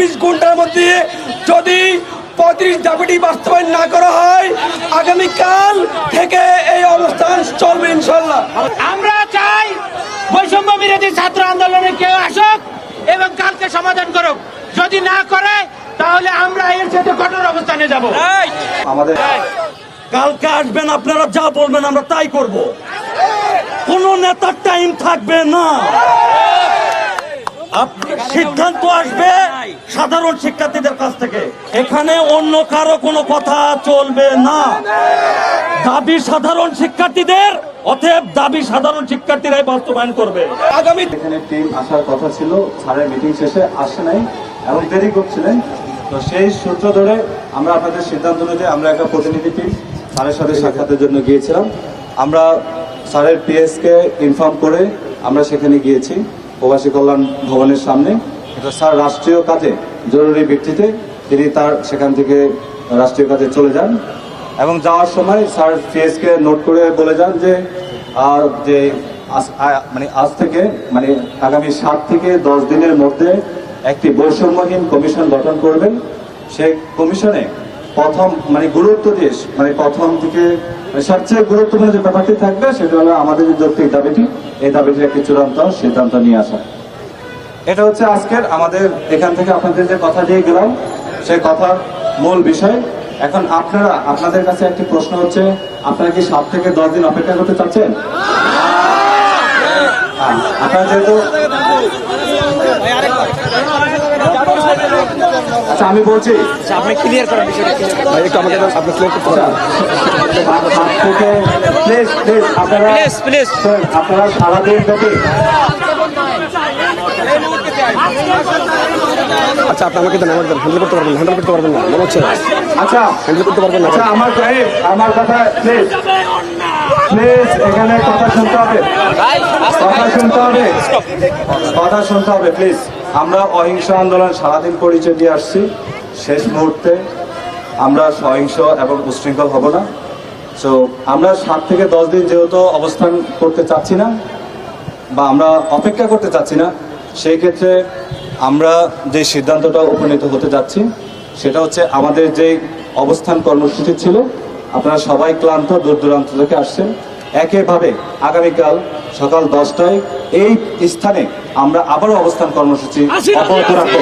চব্বিশ ঘণ্টার মধ্যে যদি পঁয়ত্রিশ দাবিটি বাস্তবায়ন না করা হয় আগামীকাল থেকে এই অবস্থান চলবে ইনশাল্লাহ আমরা চাই বৈষম্য বিরোধী ছাত্র আন্দোলনে কেউ আসুক এবং কালকে সমাধান করুক। যদি না করে তাহলে আমরা এর সাথে কঠোর অবস্থানে যাব। আমাদের কালকে আসবেন আপনারা যা বলবেন আমরা তাই করব। কোন নেতার টাইম থাকবে না। সিদ্ধান্ত আসবে সাধারণ শিক্ষার্থীদের কাছ থেকে। এখানে অন্য কারও কোনো কথা চলবে না। দাবি সাধারণ শিক্ষার্থীদের, অতএব দাবি সাধারণ শিক্ষার্থীরাই বাস্তবায়ন করবে। আগামী এখানে টিম আসার কথা ছিল স্যারের মিটিং শেষে আসে নাই এবং দেরি করছিলেন। তো সেই সূত্র ধরে আমরা আপনাদের সিদ্ধান্ত অনুযায়ী আমরা একটা প্রতিনিধি টিম স্যারের সাথে সাক্ষাতের জন্য গিয়েছিলাম। আমরা স্যারের পিএসকে ইনফর্ম করে আমরা সেখানে গিয়েছি। প্রবাসী কল্যাণ ভবনের সামনে এটা স্যার রাষ্ট্রীয় কাজে জরুরি ভিত্তিতে তিনি তার সেখান থেকে রাষ্ট্রীয় কাজে চলে যান এবং যাওয়ার সময় স্যার পিএসকে নোট করে বলে যান যে, আর যে মানে আজ থেকে মানে আগামী সাত থেকে দশ দিনের মধ্যে একটি বৈষম্যহীন কমিশন গঠন করবেন। সেই কমিশনে প্রথম মানে গুরুত্ব দিয়ে মানে প্রথম থেকে সবচেয়ে গুরুত্বপূর্ণ যে ব্যাপারটি থাকবে সেটা হলো আমাদের যে যৌক্তিক দাবিটি এই দাবিটির একটি চূড়ান্ত সিদ্ধান্ত নিয়ে আসা। এটা হচ্ছে আজকের আমাদের এখান থেকে আপনাদের যে কথা দিয়ে গেলাম সেই কথার মূল বিষয়। এখন আপনারা আপনাদের কাছে একটি প্রশ্ন হচ্ছে আপনারা কি সাত থেকে দশ দিন অপেক্ষা করতে চাচ্ছেন? হ্যাঁ, আপনারা যেহেতু আমি বলছি আপনি ক্লিয়ার করেন বিষয়টা ভাই একটু আমাকে আপনি ক্লিয়ার করতে পারেন? প্লিজ প্লিজ আপনারা please. শোনেন, আপনারা সারাদিন ব্যাপী আচ্ছা আপনি আমাকে দেন হ্যান্ডেল করতে পারবেন হ্যান্ডেল করতে পারবেন না মনে হচ্ছে। আচ্ছা। হ্যান্ডেল করতে পারবেন না আচ্ছা আমার আমার কথা প্লিজ প্লিজ এখানে কথা শুনতে হবে। কথা শুনতে হবে। কথা শুনতে হবে প্লিজ আমরা অহিংস আন্দোলন সারাদিন পরিচয় দিয়ে আসছি। শেষ মুহূর্তে আমরা সহিংস এবং উশৃঙ্খল হব না। সো আমরা সাত থেকে দশ দিন যেহেতু অবস্থান করতে চাচ্ছি না, বা আমরা অপেক্ষা করতে চাচ্ছি না, সেই ক্ষেত্রে আমরা যে সিদ্ধান্তটা উপনীত হতে যাচ্ছি, সেটা হচ্ছে আমাদের যে অবস্থান কর্মসূচি ছিল, আপনারা সবাই ক্লান্ত, দূর দূরান্ত থেকে আসছেন। একইভাবে আগামীকাল সকাল দশটায় এই স্থানে আমরা আবারও অবস্থান কর্মসূচি অব্যাহত রাখব।